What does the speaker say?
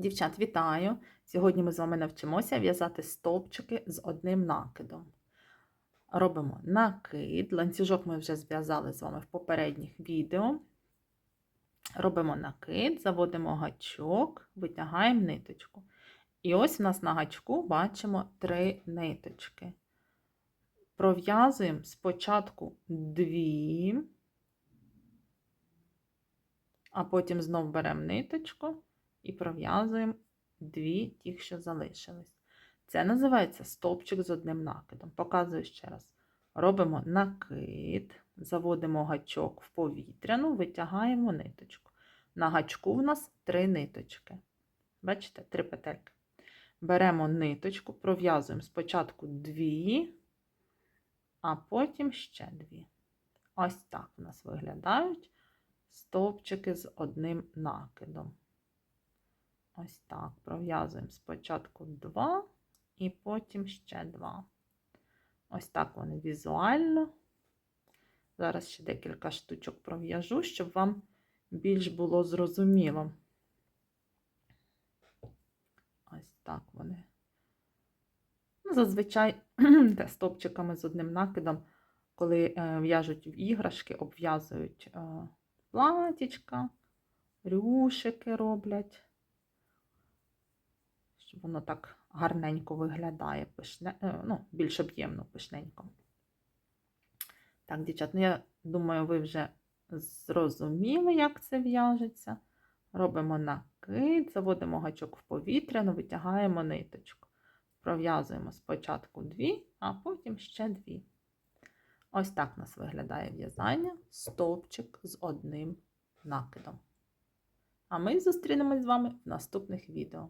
Дівчат, вітаю! Сьогодні ми з вами навчимося в'язати стовпчики з одним накидом. Робимо накид, ланцюжок ми вже зв'язали з вами в попередніх відео. Робимо накид, заводимо гачок, витягаємо ниточку. І ось у нас на гачку бачимо три ниточки. Пров'язуємо спочатку дві, а потім знов беремо ниточку і пров'язуємо дві тих, що залишились. Це називається стовпчик з одним накидом. Показую ще раз. Робимо накид, заводимо гачок в повітряну, витягаємо ниточку. На гачку в нас три ниточки. Бачите, три петельки. Беремо ниточку, пров'язуємо спочатку дві, а потім ще дві. Ось так у нас виглядають стовпчики з одним накидом. Ось так. Пров'язуємо спочатку два і потім ще два. Ось так вони візуально. Зараз ще декілька штучок пров'яжу, щоб вам більш було зрозуміло. Ось так вони. Ну, Зазвичай те стовпчиками з одним накидом, коли е, в'яжуть в іграшки, обв'язують е, платічка, рюшики роблять воно так гарненько виглядає, пишне, е, ну, більш об'ємно пишненько. Так, дівчат, ну я думаю, ви вже зрозуміли, як це в'яжеться. Робимо накид, заводимо гачок в повітряну, витягаємо ниточку. Пров'язуємо спочатку дві, а потім ще дві. Ось так у нас виглядає в'язання стовпчик з одним накидом. А ми зустрінемось з вами в наступних відео.